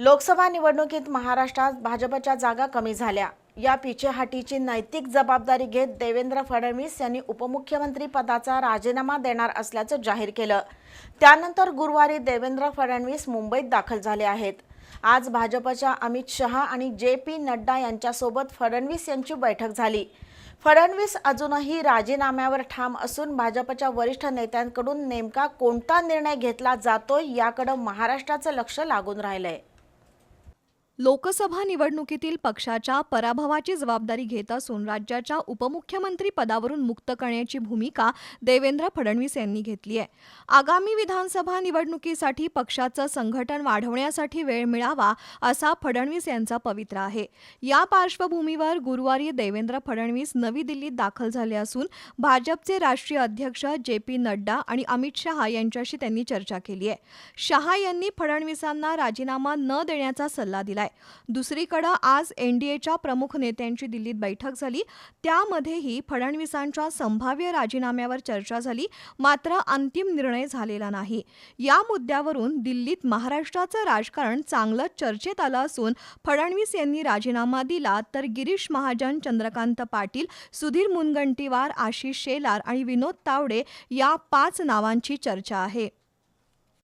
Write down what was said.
लोकसभा निवडणुकीत महाराष्ट्रात भाजपच्या जागा कमी झाल्या. या पिछेहाटीची नैतिक जबाबदारी घेत देवेंद्र फडणवीस यांनी उपमुख्यमंत्री पदाचा राजीनामा देणार असल्याचं जाहीर केलं. त्यानंतर गुरुवारी देवेंद्र फडणवीस मुंबईत दाखल झाले आहेत. आज भाजपच्या अमित शहा आणि जे पी नड्डा यांच्यासोबत फडणवीस यांची बैठक झाली. फडणवीस अजूनही राजीनाम्यावर ठाम असून भाजपच्या वरिष्ठ नेत्यांकडून नेमका कोणता निर्णय घेतला जातोय याकडं महाराष्ट्राचं लक्ष लागून राहिलंय. लोकसभा निवडणुकीतील पक्षाच्या पराभवाची जबाबदारी घेत असून राज्याच्या उपमुख्यमंत्री पदावरून मुक्त करण्याची भूमिका देवेंद्र फडणवीस यांनी घेतली आहे. आगामी विधानसभा निवडणुकीसाठी पक्षाचं संघटन वाढवण्यासाठी वेळ मिळावा असा फडणवीस यांचा पवित्र आहे. या पार्श्वभूमीवर गुरुवारी देवेंद्र फडणवीस नवी दिल्लीत दाखल झाले असून भाजपचे राष्ट्रीय अध्यक्ष जे पी नड्डा आणि अमित शहा यांच्याशी त्यांनी चर्चा केली आहे. शहा यांनी फडणवीसांना राजीनामा न देण्याचा सल्ला दिलाय. दुसरीकडं आज एनडीएच्या प्रमुख नेत्यांची दिल्लीत बैठक झाली. त्यामध्येही फडणवीसांच्या संभाव्य राजीनाम्यावर चर्चा झाली. मात्र अंतिम निर्णय झालेला नाही. या मुद्द्यावरून दिल्लीत महाराष्ट्राचं राजकारण चांगलंच चर्चेत आलं असून फडणवीस यांनी राजीनामा दिला तर गिरीश महाजन चंद्रकांत पाटील सुधीर मुनगंटीवार आशिष शेलार आणि विनोद तावडे या पाच नावांची चर्चा आहे.